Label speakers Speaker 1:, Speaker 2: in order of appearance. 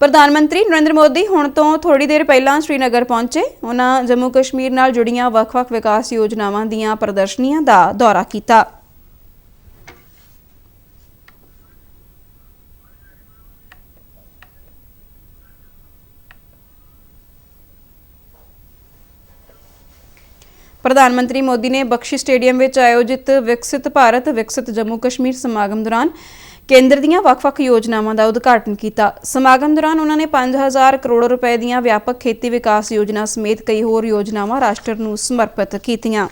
Speaker 1: ਪ੍ਰਧਾਨ ਮੰਤਰੀ ਨਰਿੰਦਰ ਮੋਦੀ ਹੁਣ ਤੋਂ ਥੋੜੀ ਦੇਰ ਪਹਿਲਾਂ ਸ਼੍ਰੀਨਗਰ ਪਹੁੰਚੇ। ਉਹਨਾਂ ਜੰਮੂ ਕਸ਼ਮੀਰ ਨਾਲ ਜੁੜੀਆਂ ਵੱਖ-ਵੱਖ ਵਿਕਾਸ ਯੋਜਨਾਵਾਂ ਦੀਆਂ ਪ੍ਰਦਰਸ਼ਨੀਆਂ ਦਾ ਦੌਰਾ ਕੀਤਾ। ਪ੍ਰਧਾਨ ਮੰਤਰੀ ਮੋਦੀ ਨੇ ਬਖਸ਼ੀ ਸਟੇਡੀਅਮ ਵਿੱਚ ਆਯੋਜਿਤ ਵਿਕਸਿਤ ਭਾਰਤ, ਵਿਕਸਿਤ ਜੰਮੂ ਕਸ਼ਮੀਰ ਸਮਾਗਮ ਦੌਰਾਨ ਕੇਂਦਰ ਦੀਆਂ ਵੱਖ-ਵੱਖ ਯੋਜਨਾਵਾਂ ਦਾ ਉਦਘਾਟਨ ਕੀਤਾ। ਸਮਾਗਮ ਦੌਰਾਨ ਉਹਨਾਂ ਨੇ 5000 ਕਰੋੜ ਰੁਪਏ ਦੀਆਂ ਵਿਆਪਕ ਖੇਤੀ ਵਿਕਾਸ ਯੋਜਨਾ ਸਮੇਤ ਕਈ ਹੋਰ ਯੋਜਨਾਵਾਂ ਰਾਸ਼ਟਰ ਨੂੰ ਸਮਰਪਿਤ ਕੀਤੀਆਂ।